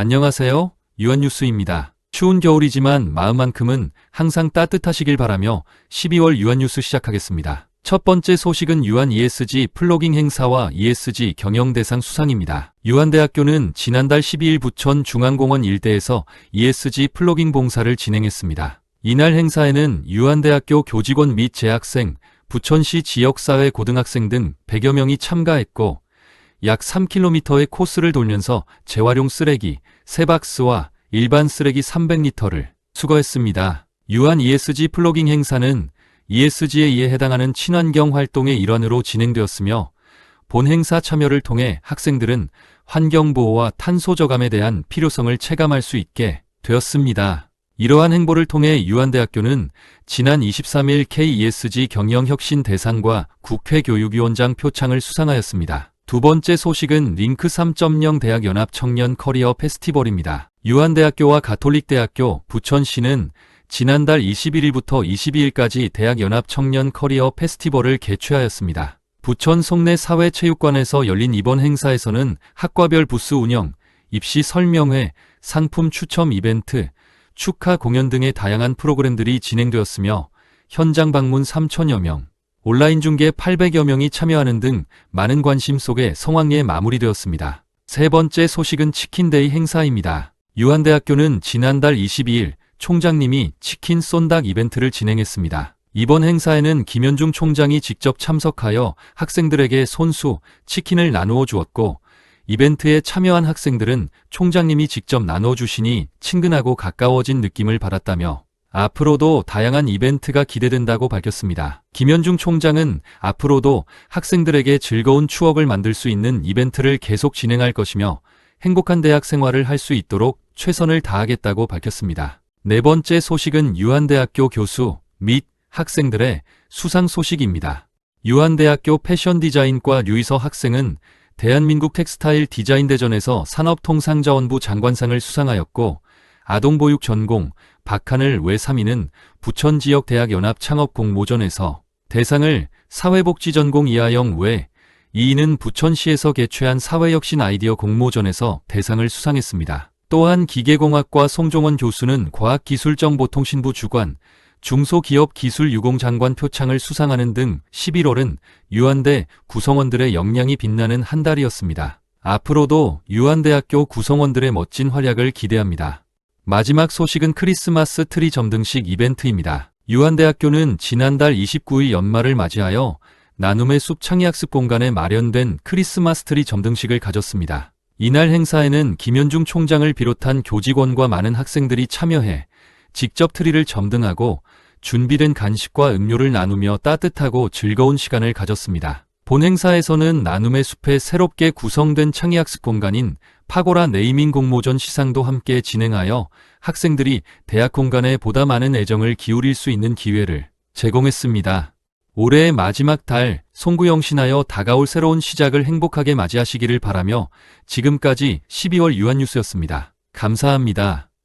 안녕하세요. 유한뉴스입니다. 추운 겨울이지만 마음만큼은 항상 따뜻하시길 바라며 12월 유한뉴스 시작하겠습니다. 첫 번째 소식은 유한 ESG 플로깅 행사와 ESG 경영대상 수상입니다. 유한대학교는 지난달 12일 부천 중앙공원 일대에서 ESG 플로깅 봉사를 진행했습니다. 이날 행사에는 유한대학교 교직원 및 재학생, 부천시 지역사회 고등학생 등 100여 명이 참가했고 약 3km의 코스를 돌면서 재활용 쓰레기 3박스와 일반 쓰레기 300리터를 수거했습니다. 유한 ESG 플로깅 행사는 ESG에 이에 해당하는 친환경 활동의 일환으로 진행되었으며 본 행사 참여를 통해 학생들은 환경보호와 탄소 저감에 대한 필요성을 체감할 수 있게 되었습니다. 이러한 행보를 통해 유한대학교는 지난 23일 KESG 경영혁신 대상과 국회 교육위원장 표창을 수상하였습니다. 두 번째 소식은 링크 3.0 대학연합 청년 커리어 페스티벌입니다. 유한대학교와 가톨릭대학교 부천시는 지난달 21일부터 22일까지 대학연합 청년 커리어 페스티벌을 개최하였습니다. 부천 송내 사회체육관에서 열린 이번 행사에서는 학과별 부스 운영, 입시 설명회, 상품 추첨 이벤트, 축하 공연 등의 다양한 프로그램들이 진행되었으며 현장 방문 3천여 명, 온라인 중계 800여 명이 참여하는 등 많은 관심 속에 성황리에 마무리되었습니다. 세 번째 소식은 치킨데이 행사입니다. 유한대학교는 지난달 22일 총장님이 치킨 쏜닭 이벤트를 진행했습니다. 이번 행사에는 김현중 총장이 직접 참석하여 학생들에게 손수 치킨을 나누어 주었고 이벤트에 참여한 학생들은 총장님이 직접 나눠 주시니 친근하고 가까워진 느낌을 받았다며 앞으로도 다양한 이벤트가 기대된다고 밝혔습니다. 김현중 총장은 앞으로도 학생들에게 즐거운 추억을 만들 수 있는 이벤트를 계속 진행할 것이며 행복한 대학 생활을 할 수 있도록 최선을 다하겠다고 밝혔습니다. 네 번째 소식은 유한대학교 교수 및 학생들의 수상 소식입니다. 유한대학교 패션 디자인과 류이서 학생은 대한민국 텍스타일 디자인 대전에서 산업통상자원부 장관상을 수상하였고 아동보육 전공 박하늘 외3위는 부천 지역 대학 연합 창업 공모전에서 대상을 사회복지 전공 이하영 외 2위는 부천시에서 개최한 사회혁신 아이디어 공모전에서 대상을 수상했습니다. 또한 기계공학과 송종원 교수는 과학기술정보통신부 주관, 중소기업기술유공장관 표창을 수상하는 등 11월은 유한대 구성원들의 역량이 빛나는 한 달이었습니다. 앞으로도 유한대학교 구성원들의 멋진 활약을 기대합니다. 마지막 소식은 크리스마스 트리 점등식 이벤트입니다. 유한대학교는 지난달 29일 연말을 맞이하여 나눔의 숲 창의학습 공간에 마련된 크리스마스 트리 점등식을 가졌습니다. 이날 행사에는 김현중 총장을 비롯한 교직원과 많은 학생들이 참여해 직접 트리를 점등하고 준비된 간식과 음료를 나누며 따뜻하고 즐거운 시간을 가졌습니다. 본 행사에서는 나눔의 숲에 새롭게 구성된 창의학습 공간인 파고라 네이밍 공모전 시상도 함께 진행하여 학생들이 대학 공간에 보다 많은 애정을 기울일 수 있는 기회를 제공했습니다. 올해의 마지막 달 송구영 신하여 다가올 새로운 시작을 행복하게 맞이하시기를 바라며 지금까지 12월 유한뉴스였습니다. 감사합니다.